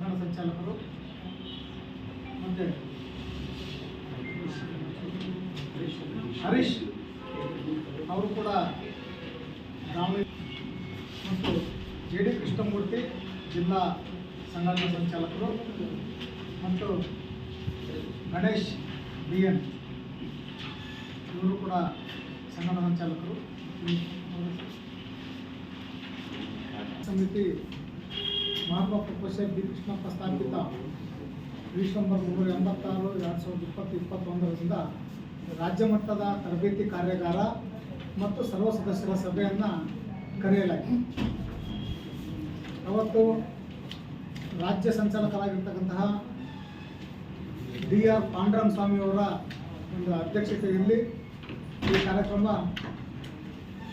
ಸಂಚಾಲಕರು. ಮತ್ತೆ ಹರೀಶ್ ಅವರು ಕೂಡ ದಾವಣಗೆರೆ ಮತ್ತು ಜೆ ಡಿ ಕೃಷ್ಣಮೂರ್ತಿ ಜಿಲ್ಲಾ ಸಂಘಟನಾ ಸಂಚಾಲಕರು ಮತ್ತು ಗಣೇಶ್ ಬಿ ಎನ್ ಇವರು ಕೂಡ ಸಂಘಟನಾ ಸಂಚಾಲಕರು. ಸಮಿತಿ ಮಹಾತ್ಮ ಪ್ರೊಫೆಸರ್ ಬಿ ಕೃಷ್ಣಪ್ಪ ಸ್ಥಾಪಿತ ಬ್ರಿಟಿಷ್ ನಂಬರ್ ಮುನ್ನೂರ ಎಂಬತ್ತಾರು, ಎರಡು ಸಾವಿರದ ಇಪ್ಪತ್ತು ಇಪ್ಪತ್ತೊಂದರಿಂದ ರಾಜ್ಯ ಮಟ್ಟದ ತರಬೇತಿ ಕಾರ್ಯಾಗಾರ ಮತ್ತು ಸರ್ವ ಸದಸ್ಯರ ಸಭೆಯನ್ನು ಕರೆಯಲಾಗಿದೆ. ಅವತ್ತು ರಾಜ್ಯ ಸಂಚಾಲಕರಾಗಿರ್ತಕ್ಕಂತಹ ಡಿ ಆರ್ ಪಾಂಡುರಂಗ ಸ್ವಾಮಿಯವರ ಒಂದು ಅಧ್ಯಕ್ಷತೆಯಲ್ಲಿ ಈ ಕಾರ್ಯಕ್ರಮ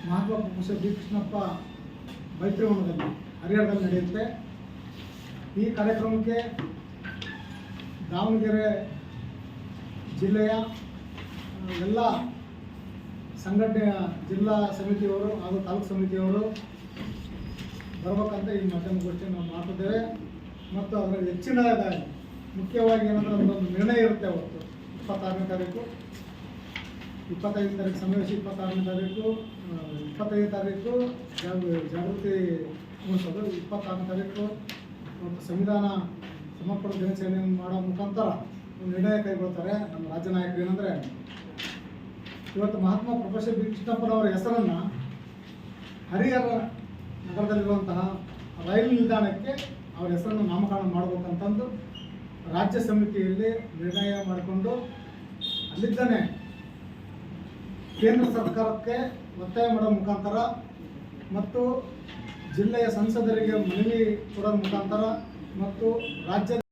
ಮಹಾತ್ಮ ಪ್ರೊಫೆಸರ್ ಬಿ ಕೃಷ್ಣಪ್ಪ ಮೈತ್ರಿವನದಲ್ಲಿ ಹರಿಹರದಲ್ಲಿ ನಡೆಯುತ್ತೆ. ಈ ಕಾರ್ಯಕ್ರಮಕ್ಕೆ ದಾವಣಗೆರೆ ಜಿಲ್ಲೆಯ ಎಲ್ಲ ಸಂಘಟನೆಯ ಜಿಲ್ಲಾ ಸಮಿತಿಯವರು ಹಾಗೂ ತಾಲೂಕು ಸಮಿತಿಯವರು ಬರಬೇಕಂತ ಈ ಮಾಧ್ಯಮಗೋಷ್ಠಿ ನಾವು ಮಾಡ್ತಿದ್ದೇವೆ. ಮತ್ತು ಅದರ ಹೆಚ್ಚಿನ ಮುಖ್ಯವಾಗಿ ಏನಂದ್ರೆ ಒಂದೊಂದು ನಿರ್ಣಯ ಇರುತ್ತೆ ಅವತ್ತು ಇಪ್ಪತ್ತಾರನೇ ತಾರೀಕು. ಇಪ್ಪತ್ತೈದು ತಾರೀಕು, ಸಮಾವೇಶ ಇಪ್ಪತ್ತಾರನೇ ತಾರೀಕು ಇಪ್ಪತ್ತೈದು ತಾರೀಕು, ಜಾಗ, ಜಾಗೃತಿ ಮೂಡಿಸೋದು ಇಪ್ಪತ್ತಾರನೇ ತಾರೀಕು. ಮತ್ತು ಸಂವಿಧಾನ ಸಮರ್ಪಣ ದಿನಾಚರಣೆಯನ್ನು ಮಾಡೋ ಮುಖಾಂತರ ಒಂದು ನಿರ್ಣಯ ಕೈಗೊಳ್ತಾರೆ ನಮ್ಮ ರಾಜ್ಯ ನಾಯಕರು. ಏನಂದರೆ, ಇವತ್ತು ಮಹಾತ್ಮ ಪ್ರೊಫೆಸರ್ ಬಿ ಕೃಷ್ಣಪ್ಪನವರ ಹೆಸರನ್ನು ಹರಿಹರ ನಗರದಲ್ಲಿರುವಂತಹ ರೈಲು ನಿಲ್ದಾಣಕ್ಕೆ ಅವರ ಹೆಸರನ್ನು ನಾಮಕರಣ ಮಾಡಬೇಕಂತಂದು ರಾಜ್ಯ ಸಮಿತಿಯಲ್ಲಿ ನಿರ್ಣಯ ಮಾಡಿಕೊಂಡು ಅಲ್ಲಿದ್ದಾನೆ ಕೇಂದ್ರ ಸರ್ಕಾರಕ್ಕೆ ಒತ್ತಾಯ ಮಾಡೋ ಮುಖಾಂತರ ಮತ್ತು ಜಿಲ್ಲೆಯ ಸಂಸದರಿಗೆ ಮನವಿ ಕೊಡುವ ಮುಖಾಂತರ ಮತ್ತು ರಾಜ್ಯದ